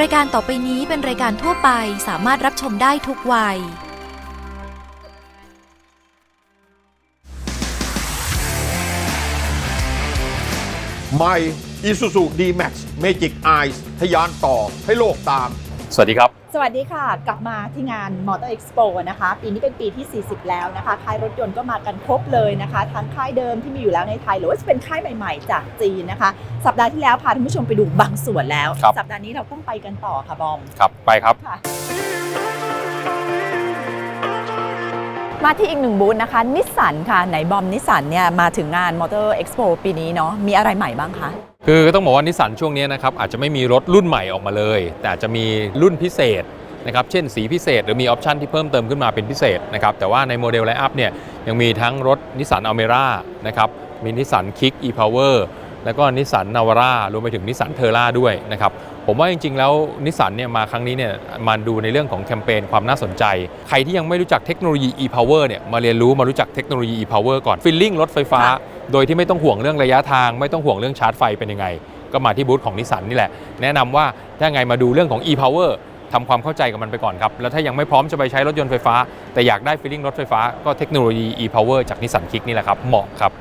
รายการต่อไปนี้เป็นรายการทั่วไปสามารถรับชมได้ทุกวัย ใหม่ Isuzu D-Max Magic Eyes ทะยานต่อให้โลกตาม สวัสดีครับ สวัสดีค่ะ กลับมาที่งาน Motor Expo นะคะ ปีนี้เป็นปีที่ 40 แล้วนะคะ ค่ายรถยนต์ก็มากันครบเลยนะคะ ทั้งค่ายเดิมที่มีอยู่แล้วในไทย หรือว่าจะเป็นค่ายใหม่ๆ จากจีนนะคะ สัปดาห์ที่แล้วพาท่านผู้ชมไปดูบางส่วนแล้ว ครับ สัปดาห์นี้เราต้องไปกันต่อค่ะบอม ครับ ไปครับ ค่ะ มาที่อีกหนึ่งบูธนะคะนิสสันค่ะไหนบอมนิสสันเนี่ยมาถึงงาน Motor Expo ปีนี้เนาะมีอะไรใหม่บ้างคะ คือต้องบอกว่านิสสันช่วงนี้นะครับอาจจะไม่มีรถรุ่นใหม่ออกมาเลย แต่อาจจะมีรุ่นพิเศษนะครับเช่นสีพิเศษ หรือมีออปชันที่เพิ่มเติมขึ้นมาเป็นพิเศษนะครับแต่ว่าในโมเดลไลน์อัพเนี่ยยังมีทั้งรถนิสสันอเมร่านะครับมีนิสสันคิก e-power แล้วก็นิสสันนาวาร่ารวมไปถึงนิสสันเทอร่าด้วยนะครับ ผมว่าจริงๆ แล้วนิสสันเนี่ยมาครั้งนี้เนี่ยมาดูในเรื่องของแคมเปญความน่าสนใจ ใครที่ยังไม่รู้จักเทคโนโลยี e-power เนี่ยมาเรียนรู้มารู้จักเทคโนโลยี e-power ก่อนฟิลลิ่งรถไฟฟ้าค่ะโดยที่ไม่ต้องห่วงเรื่องระยะทาง ไม่ต้องห่วงเรื่องชาร์จไฟเป็นยังไง ก็มาที่บูธของนิสสันนี่แหละ แนะนำว่าถ้าไงมาดูเรื่องของ e-power ทำความเข้าใจกับมันไปก่อนครับ แล้วถ้ายังไม่พร้อมจะไปใช้รถยนต์ไฟฟ้า แต่อยากได้ feeling รถไฟฟ้าก็เทคโนโลยี e-power จากนิสสันคิกนี่แหละครับเหมาะครับ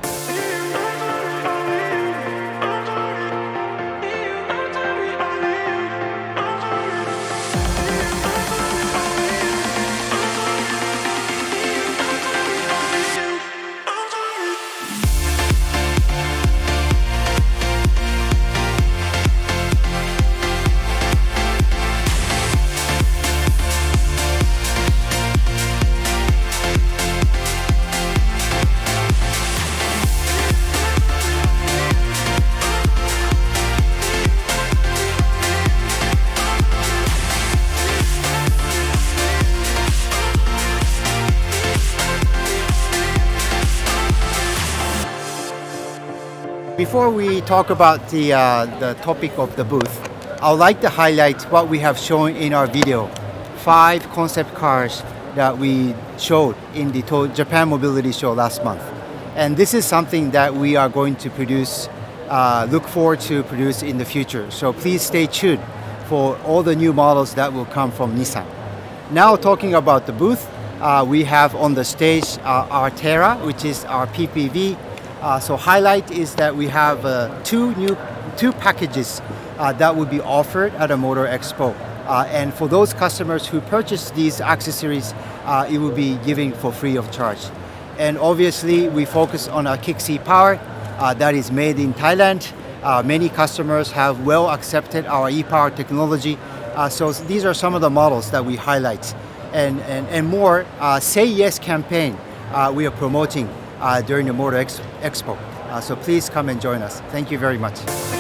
Before we talk about the, uh, the topic of the booth, I would like to highlight what we have shown in our video. Five concept cars that we showed in the Japan Mobility Show last month. And this is something that we are going to produce, uh, look forward to produce in the future. So please stay tuned for all the new models that will come from Nissan. Now talking about the booth, uh, we have on the stage uh, our Terra, which is our PPV. Uh, so highlight is that we have uh, two new two packages uh, that will be offered at a Motor Expo. Uh, and for those customers who purchase these accessories, uh, it will be given for free of charge. And obviously, we focus on our C Power uh, that is made in Thailand. Many customers have well accepted our e-power technology. So these are some of the models that we highlight. And, and, and more, Say Yes campaign we are promoting during the Motor Ex- Expo. Uh, so please come and join us. Thank you very much.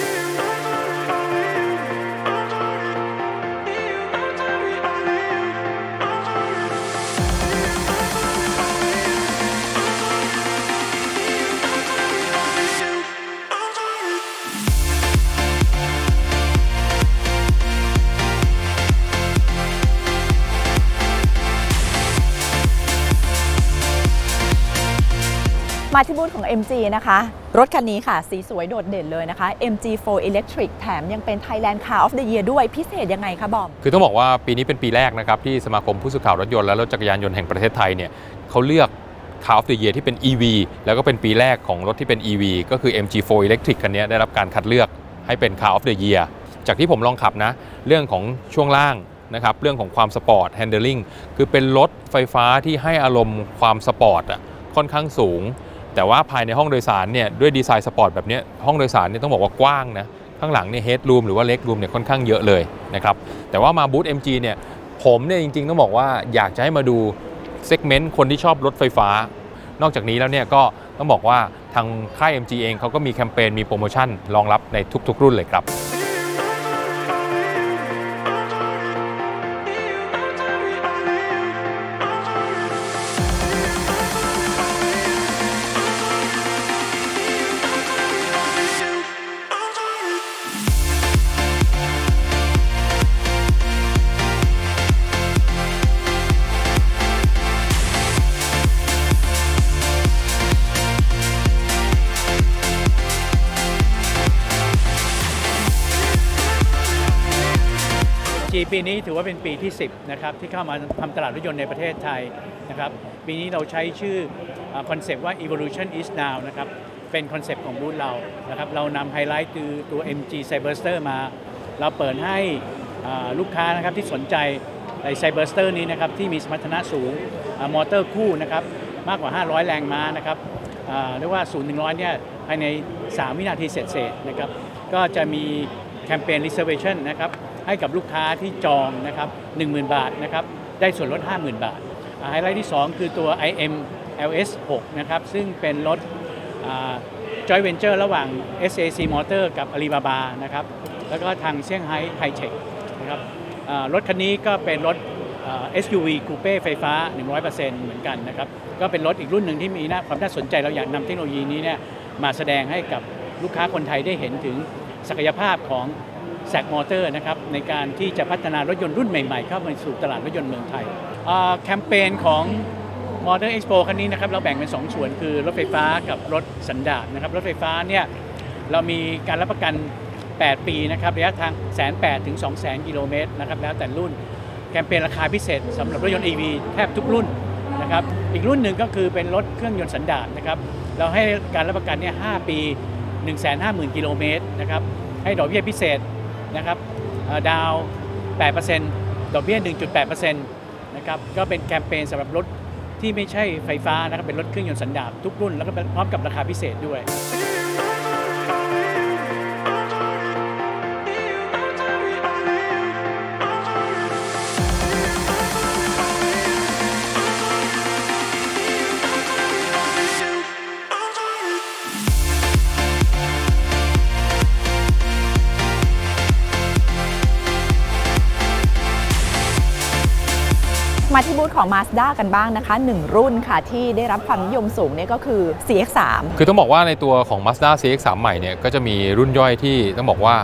มาที่บูธของ MG นะคะ รถคันนี้ค่ะ สีสวยโดดเด่นเลยนะคะ MG4 Electric แถมยังเป็น Thailand Car of the Year ด้วยพิเศษยังไงคะบอม คือต้องบอกว่าปีนี้เป็นปีแรกนะครับ ที่สมาคมผู้สื่อข่าวรถยนต์และรถจักรยานยนต์แห่งประเทศไทยเนี่ยเขาเลือก Car of the Year ที่เป็น EV แล้วก็เป็นปีแรกของรถที่เป็น EV ก็คือ MG4 Electric คันนี้ได้รับการคัดเลือกให้เป็น Car of the Year จากที่ผมลองขับนะ เรื่องของช่วงล่างนะครับ เรื่องของความสปอร์ต handling คือเป็นรถไฟฟ้าที่ให้อารมณ์ความสปอร์ตอะค่อนข้างสูง แต่ว่าภายในห้องโดยสารเนี่ยด้วยดีไซน์สปอร์ตแบบนี้ห้องโดยสารเนี่ยต้องบอกว่ากว้างนะข้างหลังเนี่ยเฮดรูมหรือว่าเล็กรูมเนี่ยค่อนข้างเยอะเลยนะครับแต่ว่ามาบูธ MG เนี่ยผมเนี่ยจริงๆต้องบอกว่าอยากจะให้มาดูเซกเมนต์คนที่ชอบรถไฟฟ้า นอกจากนี้แล้วเนี่ยก็ต้องบอกว่าทางค่าย MG เองเขาก็มีแคมเปญมีโปรโมชั่นรองรับในทุกๆ รุ่นเลยครับ ปีนี้ถือว่าเป็นปีที่ 10นะครับที่เข้ามาทำตลาดรถยนต์ในประเทศไทยนะครับปีนี้เราใช้ชื่อคอนเซปต์ว่า evolution is now นะครับเป็นคอนเซปต์ของบูธเรานะครับเรานำไฮไลท์คือตัว MG Cyberster มา เราเปิดให้ลูกค้านะครับที่สนใจในไซเบอร์สเตอร์นี้นะครับที่มีสมรรถนะสูงอมอเตอร์คู่นะครับมากกว่า 500 แรงม้านะครับเรียกว่า0ูนย์ถึงร้อยเนี่ยภายใน 3 วินาทีเสร็จๆนะครับก็จะมีแคมเปญ reservation นะครับ ให้กับลูกค้าที่จองนะครับ10,000 บาทนะครับได้ส่วนลด 50,000 บาทไฮไลท์ที่ 2 คือตัว IM LS 6นะครับซึ่งเป็นรถจอยเวนเจอร์ระหว่าง SAC Motor กับ Alibaba นะครับแล้วก็ทางเซี่ยงไฮ้ไฮเทคนะครับรถคันนี้ก็เป็นรถ SUV คูเป้ไฟฟ้า 100%เหมือนกันนะครับก็เป็นรถอีกรุ่นหนึ่งที่มีน่าความน่าสนใจเราอยากนำเทคโนโลยีนี้เนี่ยมาแสดงให้กับลูกค้าคนไทยได้เห็นถึงศักยภาพของ แซกมอเตอร์นะครับในการที่จะพัฒนารถยนต์รุ่นใหม่ๆ เข้ามาสู่ตลาดรถยนต์เมืองไทยแคมเปญของมอเตอร์เอ็กซ์โปครั้งนี้นะครับเราแบ่งเป็น 2 ส่วนคือรถไฟฟ้ากับรถสันดาปนะครับรถไฟฟ้าเนี่ยเรามีการรับประกัน 8 ปีนะครับระยะทางแสนแถึง2 0 0 0 0กิโลเมตรนะครับแล้วแต่รุ่นแคมเปญราคาพิเศษสำหรับรถยนต์ EV แทบทุกรุ่นนะครับอีกรุ่นหนึ่งก็คือเป็นรถเครื่องยนต์สันดาปนะครับเราให้การรับประกันเนี่ย5ปี 1 5 0 0 0 0 กิโลเมตรนะครับให้ดอกเบี้ยพิเศษ นะครับดาว 8%ดอกเบี้ย 1.8%นะครับก็เป็นแคมเปญสำหรับรถที่ไม่ใช่ไฟฟ้านะครับเป็นรถเครื่องยนต์สันดาปทุกรุ่น แล้วก็พร้อมกับราคาพิเศษด้วย บูธของ Mazda กันบ้างนะคะ 1 รุ่นค่ะที่ได้รับความนิยมสูงเนี่ยก็คือ CX3 คือต้องบอกว่าในตัวของ Mazda CX-3 ใหม่เนี่ยก็จะมีรุ่นย่อยที่ต้องบอกว่า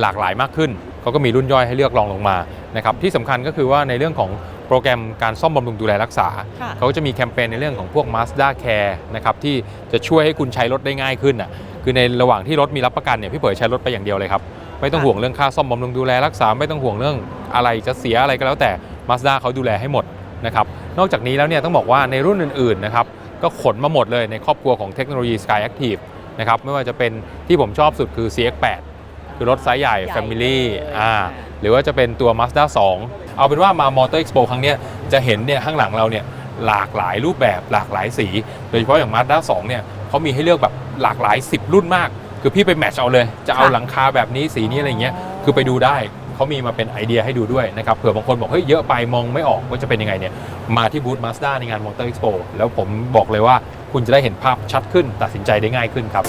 หลากหลายมากขึ้นเขาก็มีรุ่นย่อยให้เลือกรองลงมานะครับที่สำคัญก็คือว่าในเรื่องของโปรแกรมการซ่อมบำรุงดูแลรักษาค่ะเขาก็จะมีแคมเปญในเรื่องของพวก Mazda Care นะครับที่จะช่วยให้คุณใช้รถได้ง่ายขึ้นอะคือในระหว่างที่รถมีรับประกันเนี่ยพี่เผยใช้รถไปอย่างเดียวเลยครับ ไม่ต้องห่วงเรื่องค่าซ่อมบำรุงดูแลรักษา ไม่ต้องห่วงเรื่องอะไรจะเสียอะไรก็แล้วแต่ Mazda เขาดูแลให้หมด นะครับนอกจากนี้แล้วเนี่ยต้องบอกว่าในรุ่นอื่นๆนะครับก็ขนมาหมดเลยในครอบครัวของเทคโนโลยี Sky Active นะครับไม่ว่าจะเป็นที่ผมชอบสุดคือ CX8 คือรถไซส์ใหญ่ใหญ่ Family เลยอ่าหรือว่าจะเป็นตัว Mazda 2 เอาเป็นว่ามามอเตอร์เอ็กซ์โปครั้งเนี้ยจะเห็นเนี่ยข้างหลังเราเนี่ยหลากหลายรูปแบบหลากหลายสี โดยเฉพาะอย่าง Mazda 2เนี่ยเขามีให้เลือกแบบหลากหลาย 10 รุ่นมาก คือพี่ไปแมทช์เอาเลย จะเอาค่ะหลังคาแบบนี้สีนี้อะไรเงี้ยคือไปดูได้ เขามีมาเป็นไอเดียให้ดูด้วยนะครับเผื่อบางคนบอกเฮ้ยเยอะไปมองไม่ออกว่าจะเป็นยังไงเนี่ยมาที่บูธ Mazda ในงาน Motor Expo แล้วผมบอกเลยว่าคุณจะได้เห็นภาพชัดขึ้น ตัดสินใจได้ง่ายขึ้นครับ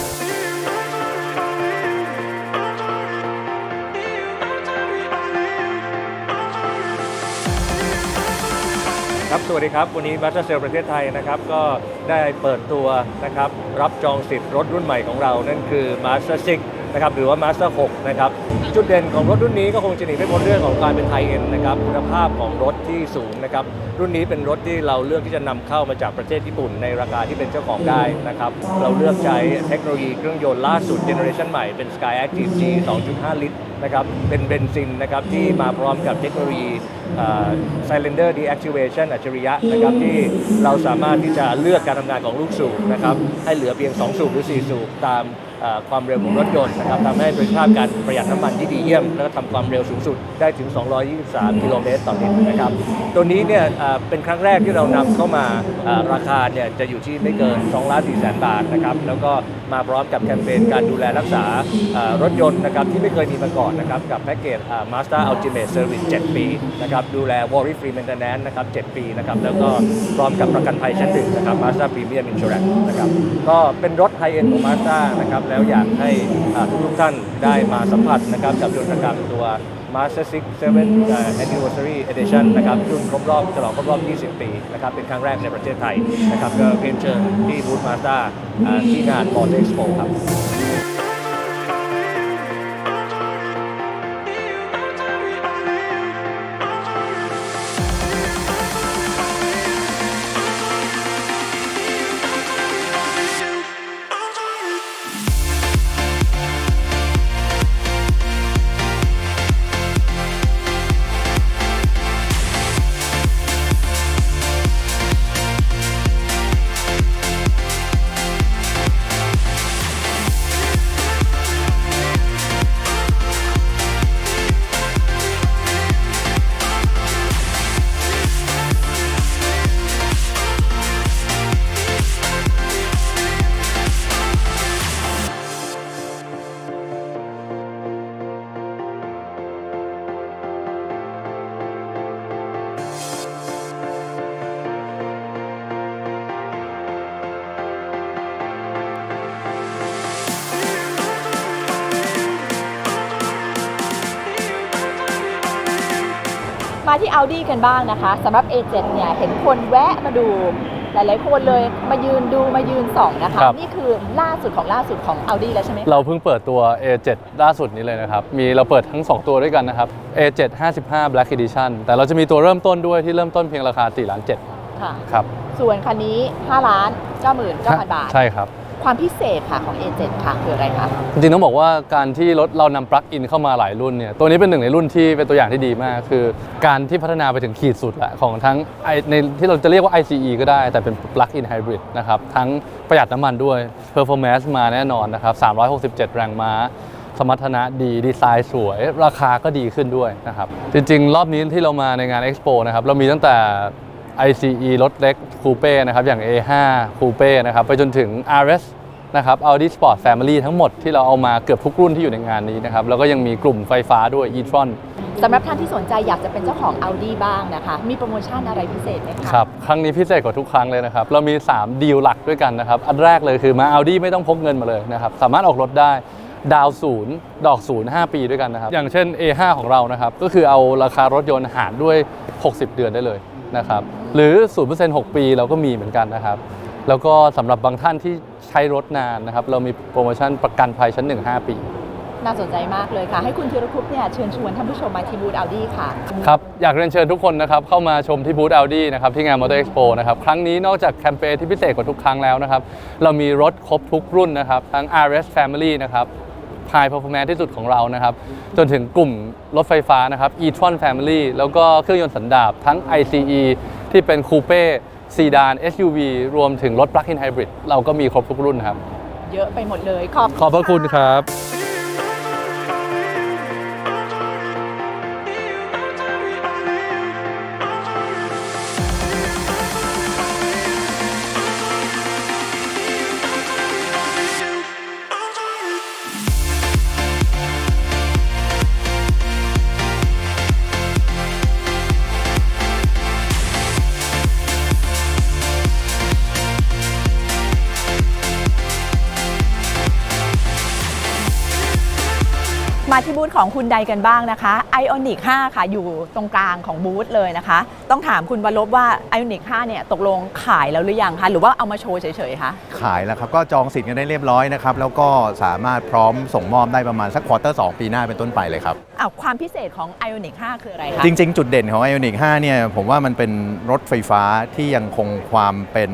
ครับ สวัสดีครับ วันนี้บัสเซลประเทศไทยนะครับ ก็ได้เปิดตัวนะครับ รับจองสิทธิ์รถรุ่นใหม่ของเรา นั่นคือ Master 6 นะครับหรือว่า Master 6นะครับจุดเด่นของรถรุ่นนี้ก็คงจะหนีไม่พ้นเรื่องของการเป็นไฮเอ็นนะครับคุณภาพของรถที่สูงนะครับรุ่นนี้เป็นรถที่เราเลือกที่จะนำเข้ามาจากประเทศญี่ปุ่นในราคาที่เป็นเจ้าของได้นะครับเราเลือกใช้เทคโนโลยีเครื่องยนต์ล่าสุดเจเนอเรชันใหม่เป็น Sky Active G 2.5 ลิตรนะครับเป็นเบนซินนะครับที่มาพร้อมกับเทคโนโลยีอ่า Cylinder Deactivation อัจฉริยะนะครับที่เราสามารถที่จะเลือกการทำงานของลูกสูบนะครับให้เหลือเพียง 2 สูบหรือ 4 สูบตาม ความเร็วของรถยนต์นะครับทำให้ประสิทธิภาพการประหยัดน้ำมันที่ดีเยี่ยม แล้วก็ทำความเร็วสูงสุดได้ถึง 223 กิโลเมตรต่อลิตรนะครับตัวนี้เนี่ยเป็นครั้งแรกที่เรานำเข้ามาอ่าราคาเนี่ยจะอยู่ที่ไม่เกิน2ล้าน4แสนบาทนะครับแล้วก็ มาพร้อมกับแคมเปญการดูแลรักษารถยนต์นะครับที่ไม่เคยมีมาก่อนนะครับกับแพ็กเกจ Master Ultimate Service 7 ปีนะครับดูแล Worry Free Maintenance นะครับ7ปีนะครับแล้วก็พร้อมกับประกันภัยชั้นหนึ่งนะครับ Mazda Premium Insurance นะครับก็เป็นรถไฮเอ็นของ Mazda นะครับแล้วอยากให้ทุกท่านได้มาสัมผัสนะครับกับยนตกรรมตัว Master 6 7 Anniversary Edition นะครับรุ่นครบรอบฉลองครบรอบ 20 ปีนะครับเป็นครั้งแรกในประเทศไทยนะครับก็เรียนเชิญที่บูธ Mazda อ่าที่งาน Motor Expo ครับ มาที่ Audi กันบ้างนะคะสำหรับ A7 เนี่ยเห็นคนแวะมาดู หลาย ๆ คนเลยมายืนดูมายืนส่องนะคะ ครับ นี่คือล่าสุดของล่าสุดของ Audi แล้วใช่ไหมคะ เราเพิ่งเปิดตัว A7 ล่าสุดนี้เลยนะครับ มีเราเปิดทั้ง 2 ตัวด้วยกันนะครับ A7 55 Black Edition แต่เราจะมีตัวเริ่มต้นด้วยที่เริ่มต้นเพียงราคา4ล้าน7ค่ะ ครับส่วนคันนี้ 5 ล้าน99,000 บาท ใช่ครับ ความพิเศษค่ะของ A7 ค่ะคืออะไรคะ จริงๆต้องบอกว่าการที่รถเรานำปลั๊กอินเข้ามาหลายรุ่นเนี่ยตัวนี้เป็นหนึ่งในรุ่นที่เป็นตัวอย่างที่ดีมาก คือการที่พัฒนาไปถึงขีดสุดแหละของทั้งไอในที่เราจะเรียกว่า ICE ก็ได้ แต่เป็น plug in hybrid นะครับ ทั้งประหยัดน้ำมันด้วย performance มาแน่นอนนะครับ 367 แรงม้า สมรรถนะดีดีไซน์สวย ราคาก็ดีขึ้นด้วยนะครับ จริงๆ รอบนี้ที่เรามาในงาน Expo นะครับ เรามีตั้งแต่ ICE รถเล็กคูเป้นะครับอย่าง A5 คูเป้นะครับไปจนถึง RS นะครับ Audi Sport Family ทั้งหมดที่เราเอามาเกือบทุกรุ่นที่อยู่ในงานนี้นะครับแล้วก็ยังมีกลุ่มไฟฟ้าด้วย e-tron สำหรับท่านที่สนใจอยากจะเป็นเจ้าของ Audi บ้างนะคะ มีโปรโมชั่นอะไรพิเศษไหมคะครับ ครั้งนี้พิเศษกว่าทุกครั้งเลยนะครับ เรามี 3 ดีลหลักด้วยกันนะครับ อันแรกเลยคือมา Audi ไม่ต้องพกเงินมาเลยนะครับ สามารถออกรถได้ดาวศูนย์ดอกศูนย์5ปีด้วยกันนะครับ อย่างเช่น A5 ของเรานะครับ ก็คือเอาราคารถยนต์หารด้วย 60 เดือนได้เลยนะครับ หรือ 0% 6 ปีเราก็มีเหมือนกันนะครับ แล้วก็สำหรับบางท่านที่ใช้รถนานนะครับ เรามีโปรโมชั่นประกันภัยชั้น 1 5 ปี น่าสนใจมากเลยค่ะ ให้คุณธีรคุปเนี่ยเชิญชวนท่านผู้ชมมาที่บูธ Audi ค่ะ ครับ อยากเรียนเชิญทุกคนนะครับ เข้ามาชมที่บูธ Audi นะครับ ที่งาน Motor Expo นะครับ ครั้งนี้นอกจากแคมเปญที่พิเศษกว่าทุกครั้งแล้วนะครับ เรามีรถครบทุกรุ่นนะครับ ทั้ง RS Family นะครับ High Performance ที่สุดของเรานะครับ จนถึงกลุ่มรถไฟฟ้านะครับ e-tron Family แล้วก็เครื่องยนต์สันดาปทั้ง ICE ที่เป็นคูเป้ซีดาน SUV รวมถึงรถ Plug-in Hybrid เราก็มีครบทุกรุ่นครับ เยอะไปหมดเลย ขอบขอบพระคุณครับ ของคุณใดกันบ้างนะคะ Ionic 5 ค่ะ อยู่ตรงกลางของบูธเลยนะคะ ต้องถามคุณวรลบว่า Ionic 5 เนี่ยตกลงขายแล้วหรือยังคะ หรือว่าเอามาโชว์เฉยๆคะขายแล้วครับก็จองสิทธิ์กันได้เรียบร้อยนะครับ แล้วก็สามารถพร้อมส่งมอบได้ประมาณสักควอเตอร์ 2 ปีหน้าเป็นต้นไปเลยครับอ้าวความพิเศษของ Ionic 5 คืออะไรคะ จริง ๆ จุดเด่นของ Ioniq 5เนี่ยผมว่ามันเป็นรถไฟฟ้าที่ยังคงความเป็น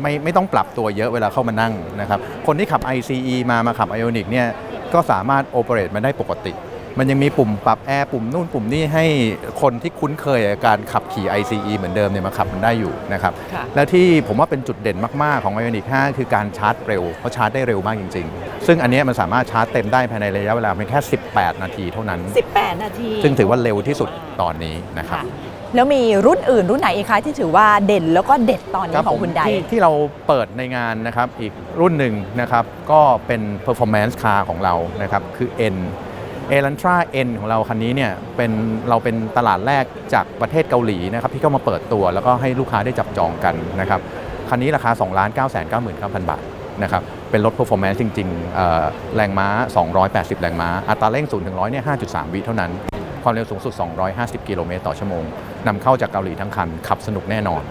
ไม่ไม่ต้องปรับตัวเยอะเวลาเข้ามานั่งนะครับคนที่ขับ ICE มามาขับ Ioniq เนี่ยก็สามารถโอเปเรตมันได้ปกติ มันยังมีปุ่มปรับแอร์ปุ่มนู่นปุ่มนี่ให้คนที่คุ้นเคยกับการขับขี่ ICE เหมือนเดิมเนี่ยมาขับมันได้อยู่นะครับค่ะและที่ผมว่าเป็นจุดเด่นมาก ๆ ของ Ioniq 5คือการชาร์จเร็วเพราะชาร์จได้เร็วมากจริง ๆ ซึ่งอันเนี้ยมันสามารถชาร์จเต็มได้ภายในระยะเวลาเพียงแค่ 18 นาทีเท่านั้น 18 นาทีซึ่งถือว่าเร็วที่สุดตอนนี้นะครับ ค่ะแล้วมีรุ่นอื่นรุ่นไหนอีกคะที่ถือว่าเด่นแล้วก็เด็ดตอนนี้ของคุณใดที่ที่เราเปิดในงานนะครับอีกรุ่นหนึ่งนะครับก็เป็น performance car ของเรานะครับคือ N e l a n t r a N ของเราคันนี้เนี่ยเป็นเราเป็นตลาดแรกจากประเทศเกาหลีนะครับที่เข้ามาเปิดตัวแล้วก็ให้ลูกค้าได้จับจองกันนะครับคันนี้ราคา 2 9 9 9 0 0 0 บาทนะครับเป็นรถ performance จริงๆ แรงม้า 280 แรงม้า อัตราเร่ง 0 ถึง 100 เนี่ย 5.3 วิเท่านั้น ความเร็วสูงสุด 250 กิโลเมตรต่อชั่วโมงนำเข้าจากเกาหลีทั้งคัน ขับสนุกแน่นอน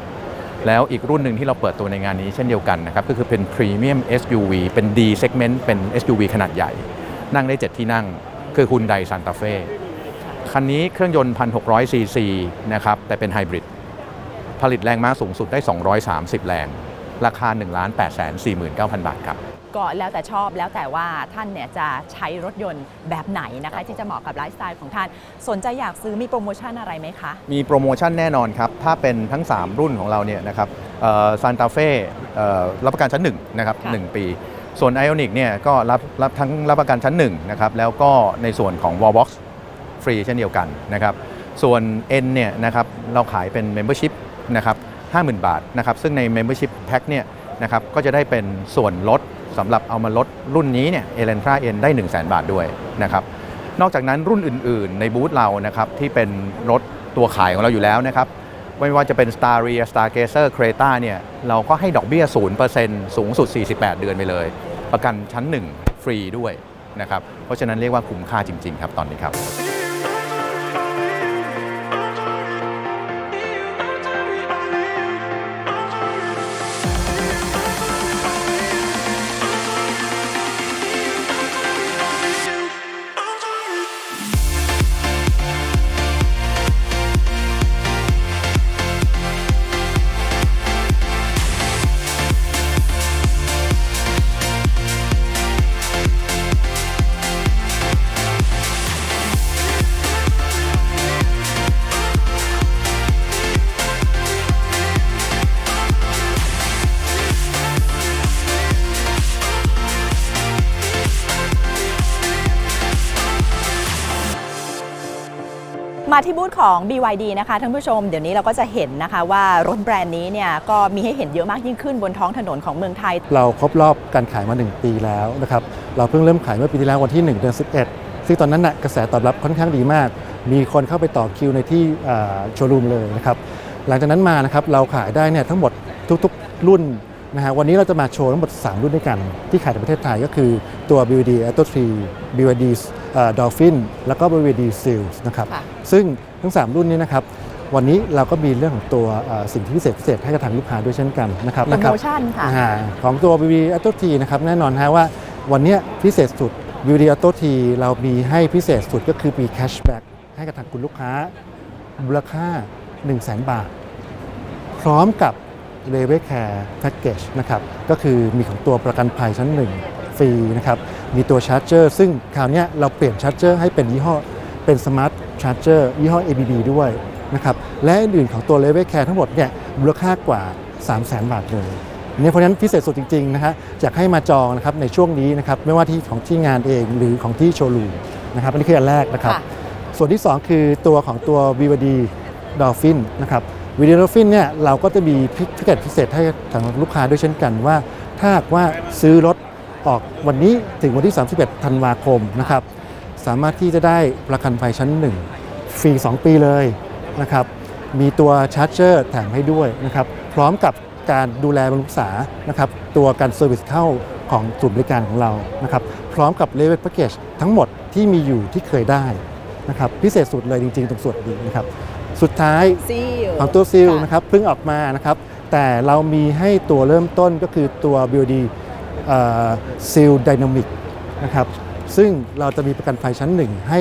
แล้วอีกรุ่นหนึ่งที่เราเปิดตัวในงานนี้เช่นเดียวกันนะครับ ก็คือเป็น Premium SUV เป็น D segment เป็น SUV ขนาดใหญ่ นั่งได้ 7 ที่นั่ง คือ Hyundai Santa Fe คันนี้เครื่องยนต์ 1,600 ซีซีนะครับ แต่เป็นไฮบริด ผลิตแรงม้าสูงสุดได้ 230 แรง ราคา 1 8 4 9 0 0 0 บาทครับ ก็แล้วแต่ชอบแล้วแต่ว่าท่านเนี่ยจะใช้รถยนต์แบบไหนนะคะ ที่จะเหมาะกับไลฟ์สไตล์ของท่าน สนใจอยากซื้อมีโปรโมชั่นอะไรไหมคะ มีโปรโมชั่นแน่นอนครับ ถ้าเป็นทั้ง 3 รุ่นของเราเนี่ยนะครับซานตาเฟ่รับประกันชั้น1นะครับค่ะ1ปี ส่วน Ionic เนี่ยก็รับรับทั้งรับประกันชั้น1นะครับแล้วก็ในส่วนของ Wallbox ฟรีเช่นเดียวกันนะครับส่วน N เนี่ยนะครับเราขายเป็น Membership นะครับ50,000 บาทนะครับซึ่งใน Membership Pack เนี่ยนะครับก็จะได้เป็นส่วนลดสำหรับเอามาลดรุ่นนี้เนี่ยเอเลนทราเอ็นได้ 1 0 0 0 0 0บาทด้วยนะครับนอกจากนั้นรุ่นอื่นๆ ในบูธเรานะครับที่เป็นรถตัวขายของเราอยู่แล้วนะครับ ไม่ว่าจะเป็น s t a r r i a Stargazer Creta เนี่ยเราก็ให้ดอกเบี้ย 0%สูงสุด 48 เดือนไปเลย ประกันชั้น 1 ฟรีด้วยนะครับ เพราะฉะนั้นเรียกว่าคุ้มค่าจริง ๆ ครับตอนนี้ครับ ที่บูธของ BYD นะคะท่านผู้ชมเดี๋ยวนี้เราก็จะเห็นนะคะว่ารถแบรนด์นี้เนี่ยก็มีให้เห็นเยอะมากยิ่งขึ้นบนท้องถนนของเมืองไทย เราครบรอบการขายมา 1 ปีแล้วนะครับเราเพิ่งเริ่มขายเมื่อปีที่แล้ววันที่ 1 เดือน 11 ซึ่งตอนนั้นนะกระแสตอบรับค่อนข้างดีมาก มีคนเข้าไปต่อคิวในที่โชว์รูมเลยนะครับหลังจากนั้นมานะครับเราขายได้เนี่ยทั้งหมดทุกๆรุ่นนะฮะวันนี้เราจะมาโชว์ทั้งหมด 3 รุ่นด้วยกัน ที่ขายในประเทศไทยก็คือตัว BYD Atto 3 BYD เอ่อ Dolphin แล้วก็ BYD Seals นะครับค่ะซึ่งทั้ง 3 รุ่นนี้นะครับวันนี้เราก็มีเรื่องของตัวเอ่อสิ่งที่พิเศษพิเศษให้กับทางลูกค้าด้วยเช่นกันนะครับโปรนะครัโมชั่นค่ะอ่าของตัว BB Auto T นะครับแน่นอนฮะว่าวันเนี้ยพิเศษสุด BB Auto T เรามีให้พิเศษสุดก็คือมีแคชแบ็กให้กับทางคุณลูกค้ามูลค่า 1 0 0 0 0แบาท พร้อมกับ l e v e l Care Package นะครับก็คือมีของตัวประกันภัยชั้น1ฟ รีนะครับ มีตัวชาร์จเจอร์ซึ่งคราวเนี้ยเราเปลี่ยนชาร์จเจอร์ให้เป็นยี่ห้อเป็นสมาร์ทชาร์จเจอร์ยี่ห้อ ABB ด้วยนะครับ และอื่นๆของตัว l e v e l Care ทั้งหมดเนี่ยมูลค่ากว่า 3 0 0 0 0 0 บาทเลยเนี่ยเพราะฉะนั้นพิเศษสุดจริงๆนะฮะอยากให้มาจองนะครับในช่วงนี้นะครับไม่ว่าที่ของที่งานเองหรือของที่โชว์รูมนะครับอันนี้คืออันแรกนะครับค่ะส่วนที่ 2 คือตัวของตัว VVD Dolphin นะครับ VVD Dolphin เนี่ยเราก็จะมีพิพิเศษพิเศษให้ทางลูกค้าด้วยเช่นกันว่า ถ้าหากว่าซื้อรถ ออกวันนี้ถึงวันที่ 31 ธันวาคมนะครับ สามารถที่จะได้ประกันภัยชั้น 1 ฟรี 2 ปีเลยนะครับ มีตัวชาร์จเจอร์แถมให้ด้วยนะครับ พร้อมกับการดูแลบำรุงรักษานะครับ ตัวการเซอร์วิสเข้าของศูนย์บริการของเรานะครับ พร้อมกับเลเวลแพ็กเกจทั้งหมดที่มีอยู่ที่เคยได้นะครับ พิเศษสุดเลยจริง ๆ ตรงส่วนนี้นะครับ สุดท้ายซีลของตัวซิลค่ะนะครับเพิ่งออกมานะครับ แต่เรามีให้ตัวเริ่มต้นก็คือตัว BOD ซิลไดนามิกนะครับซึ่งเราจะมีประกันภัยชั้นหนึ่งให้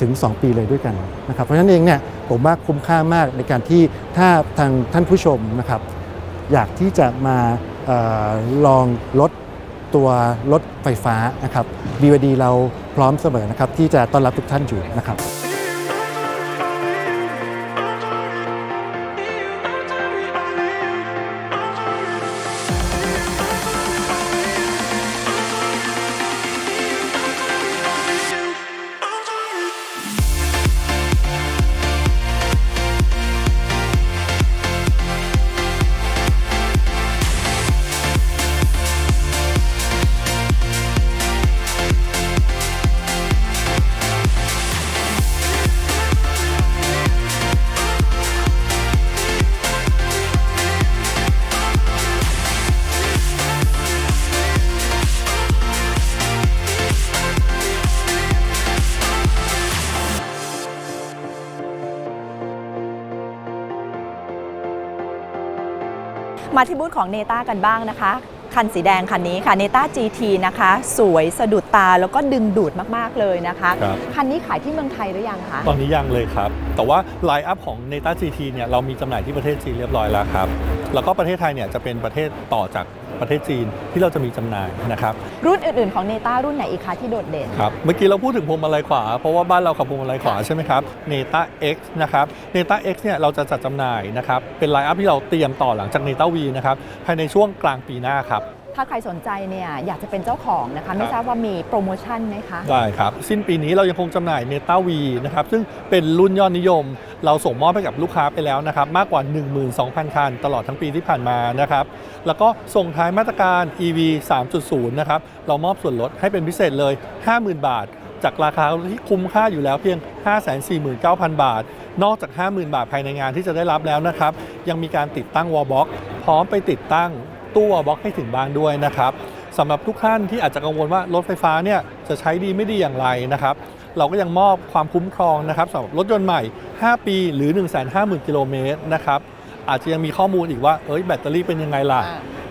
ถึง 2 ปีเลยด้วยกันนะครับเพราะฉะนั้นเองเนี่ยผมว่าคุ้มค่ามากในการที่ถ้าทางท่านผู้ชมนะครับ อยากที่จะมาออลองลดตัวรถไฟฟ้านะครับ BYD เราพร้อมเสมอนะครับที่จะต้อนรับทุกท่านอยู่นะครับ มาที่บูธของเนต้ากันบ้างนะคะ คันสีแดงคันนี้ค่ะเนต้า GT นะคะ สวยสะดุดตาแล้วก็ดึงดูดมาก ๆ เลยนะคะครับคันนี้ขายที่เมืองไทยหรือยังคะ ตอนนี้ยังเลยครับ แต่ว่าไลน์อัพของ n e t a GT เนี่ยเรามีจำหน่ายที่ประเทศจีนเรียบร้อยแล้วครับ แล้วก็ประเทศไทยเนี่ยจะเป็นประเทศต่อจาก ประเทศจีนที่เราจะมีจำหน่ายนะครับรุ่นอื่นๆของเนต้ารุ่นไหนอีกคะที่โดดเด่นครับเมื่อกี้เราพูดถึงพวงมาลัยขวา เพราะว่าบ้านเราขับพวงมาลัยขวาใช่ไหมครับ n e t a X นะครับ n e t a X เนี่ยเราจะจัดจำหน่ายนะครับเป็นไลน์อัพที่เราเตรียมต่อหลังจาก n e t a V นะครับภายในช่วงกลางปีหน้าครับ ถ้าใครสนใจเนี่ยอยากจะเป็นเจ้าของนะคะไม่ทราบว่ามีโปรโมชั่นไหมคะ ได้ครับ สิ้นปีนี้เรายังคงจำหน่าย n e t a V นะครับซึ่งเป็นรุ่นยอดนิยม เราส่งมอบให้กับลูกค้าไปแล้วนะครับมากกว่า 12,000 คัน ตลอดทั้งปีที่ผ่านมานะครับแล้วก็ส่งท้ายมาตรการ EV 3.0 นะครับเรามอบส่วนลดให้เป็นพิเศษเลย 50,000 บาทจากราคาที่คุ้มค่าอยู่แล้วเพียง 549,000 บาท นอกจาก 50,000 บาทภายในงานที่จะได้รับแล้วนะครับ ยังมีการติดตั้งวอลบ็อกพร้อมไปติดตั้ง ตู้วอลบ็อกให้ถึงบ้านด้วยนะครับสำหรับทุกท่านที่อาจจะกังวลว่ารถไฟฟ้าเนี่ยจะใช้ดีไม่ดีอย่างไรนะครับเราก็ยังมอบความคุ้มครองนะครับสำหรับรถยนต์ใหม่ 5 ปีหรือ 150,000 กิโลเมตรนะครับอาจจะยังมีข้อมูลอีกว่าเอ้ยแบตเตอรี่เป็นยังไงล่ะ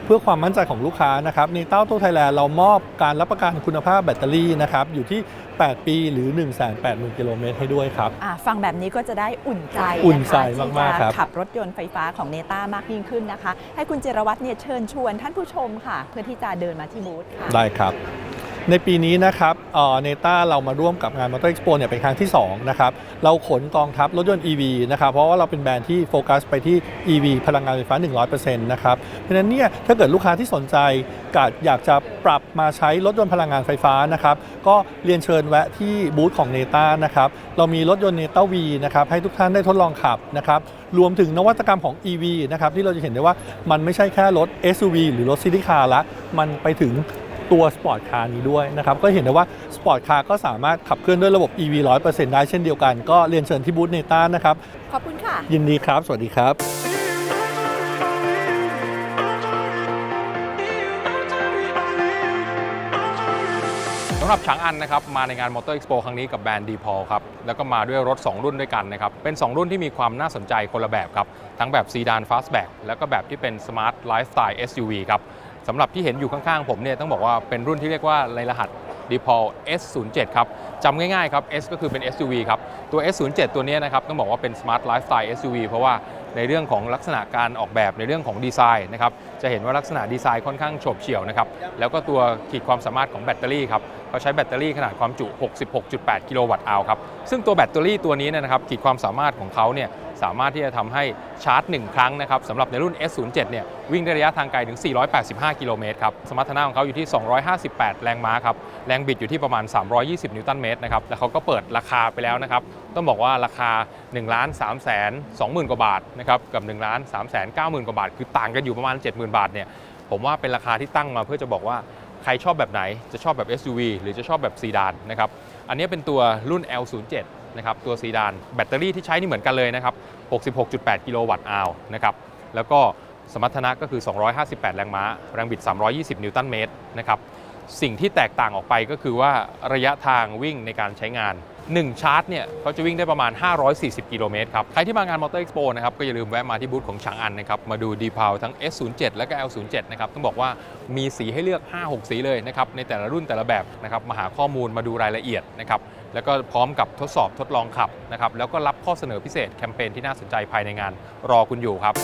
เพื่อความมั่นใจของลูกค้านะครับในเต้าโต้ไทยแลนด์เรามอบการรับประกันคุณภาพแบตเตอรี่นะครับอยู่ที่ 8 ปีหรือ 180,000กิโลเมตรให้ด้วยครับ อะฟังแบบนี้ก็จะได้อุ่นใจอุ่นใจะคะมากๆที่ครับจะขับรถยนต์ไฟฟ้าของเนต้ามากยิ่งขึ้นนะคะ ให้คุณเจรวัตรเนี่ยเชิญชวนท่านผู้ชมค่ะ เพื่อที่จะเดินมาที่บูธค่ะ ได้ครับ ในปีนี้นะครับเนต้าเรามาร่วมกับงาน Motor Expo เนี่ยเป็นครั้งที่2นะครับเราขนกองทัพรถยนต์ EV นะครับเพราะว่าเราเป็นแบรนด์ที่โฟกัสไปที่ EV พลังงานไฟฟ้า 100%นะครับเพราะฉะนั้นเนี่ยถ้าเกิดลูกค้าที่สนใจกาอยากจะปรับมาใช้รถยนต์พลังงานไฟฟ้านะครับก็เรียนเชิญแวะที่บูธของเนต้านะครับเรามีรถยนต์เนต้า V นะครับให้ทุกท่านได้ทดลองขับนะครับรวมถึงนวัตกรรมของ EV นะครับที่เราจะเห็นได้ว่ามันไม่ใช่แค่รถ SUV หรือรถซิตี้คาร์ละมันไปถึง ตัวสปอร์ตคาร์นี้ด้วยนะครับก็เห็นได้ว่าสปอร์ตคาร์ก็สามารถขับเคลื่อนด้วยระบบ EV 100%ได้เช่นเดียวกันก็เรียนเชิญที่บูธเนต้านะครับ ขอบคุณค่ะ ยินดีครับ สวัสดีครับสำหรับฉางอันนะครับมาในงาน Motor Expo ครั้งนี้กับแบรนด์ d p o l ครับแล้วก็มาด้วยรถ 2 รุ่นด้วยกันนะครับเป็น 2 รุ่นที่มีความน่าสนใจคนละแบบครับ ทั้งแบบซีดาน Fastback แล้วก็แบบที่เป็น Smart Lifestyle SUV ครับ สำหรับที่เห็นอยู่ข้างๆผมเนี่ยต้องบอกว่าเป็นรุ่นที่เรียกว่าในรหัส d p o l S07 ครับจำง่ายๆครับ S ก็คือเป็น SUV ครับ ตัว S07 ตัวเนี้ยนะครับต้องบอกว่าเป็น Smart Lifestyle SUV เพราะว่าในเรื่องของลักษณะการออกแบบในเรื่องของดีไซน์นะครับจะเห็นว่าลักษณะดีไซน์ค่อนข้างโฉบเฉี่ยวนะครับแล้วก็ตัวขีดความสามารถของแบตเตอรี่ครับเขาใช้แบตเตอรี่ขนาดความจุ 66.8 กิโลวัตต์อาวครับซึ่งตัวแบตเตอรี่ตัวนี้เนยนะครับขีดความสามารถของเขาเนี่ย สามารถที่จะทำให้ชาร์จ 1 ครั้งนะครับสำหรับในรุ่น S07 เนี่ยวิ่งได้ระยะทางไกลถึง 485 กิโลเมตรครับ สมรรถนะของเขาอยู่ที่ 258 แรงม้าครับ แรงบิดอยู่ที่ประมาณ 320 นิวตันเมตรนะครับ แล้วเขาก็เปิดราคาไปแล้วนะครับ ต้องบอกว่าราคา1ล้าน3แสน20,000 กว่าบาทนะครับ กับ1ล้าน3แสน90,000 กว่าบาท คือต่างกันอยู่ประมาณ 70,000 บาทเนี่ย ผมว่าเป็นราคาที่ตั้งมาเพื่อจะบอกว่าใครชอบแบบไหน จะชอบแบบ SUV หรือจะชอบแบบซีดานนะครับ อันนี้เป็นตัวรุ่น L07 นะครับตัวซีดานแบตเตอรี่ที่ใช้นี่เหมือนกันเลยนะครับ 66.8 กิโลวัตต์อาวนะครับแล้วก็สมรรถนะก็คือ 258 แรงม้า แรงบิด 320 นิวตันเมตรนะครับสิ่งที่แตกต่างออกไปก็คือว่าระยะทางวิ่งในการใช้งาน 1 ชาร์จเนี่ยเขาจะวิ่งได้ประมาณ 540 กิโลเมตรครับ ใครที่มางานมอเตอร์เอ็กซ์โปนะครับ ก็อย่าลืมแวะมาที่บูธของฉางอันนะครับ มาดูดีพาวทั้ง S07 และก็ L07 นะครับ ต้องบอกว่ามีสีให้เลือก 5-6 สีเลยนะครับ ในแต่ละรุ่นแต่ละแบบนะครับ มาหาข้อมูลมาดูรายละเอียดนะครับ แล้วก็พร้อมกับทดสอบทดลองขับนะครับแล้วก็รับข้อเสนอพิเศษแคมเปญที่น่าสนใจภายในงานรอคุณอยู่ครับ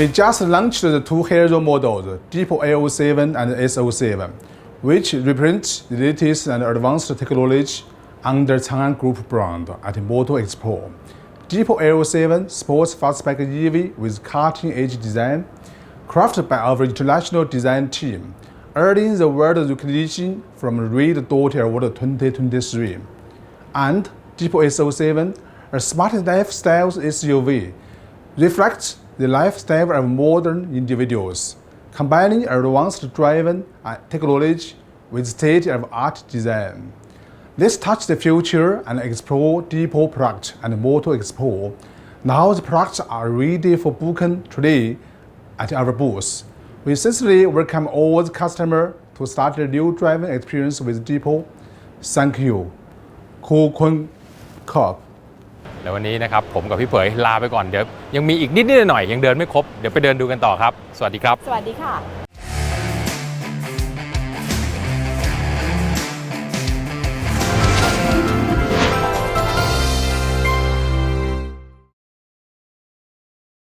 We just launched the two hero models, Deep AO7 and SO7, which represent the latest and advanced technology under Chang'an Group brand at Motor Expo. Deep AO7 sports fastback EV with cutting-edge design, crafted by our international design team, earning the world recognition from Red Dot Award 2023. And Deep SO7, a smart lifestyle SUV, reflects the lifestyle of modern individuals, combining advanced driving technology with state-of-art design. Let's touch the future and explore depot product and motor expo. Now the products are ready for booking today at our booth. We sincerely welcome all the customers to start a new driving experience with Depot. Thank you. Ko Kun Corp. แล้ววันนี้นะครับผมกับพี่เผยลาไปก่อนเดี๋ยวยังมีอีกนิดนิดหน่อยยังเดินไม่ครบเดี๋ยวไปเดินดูกันต่อครับ สวัสดีครับ สวัสดีค่ะ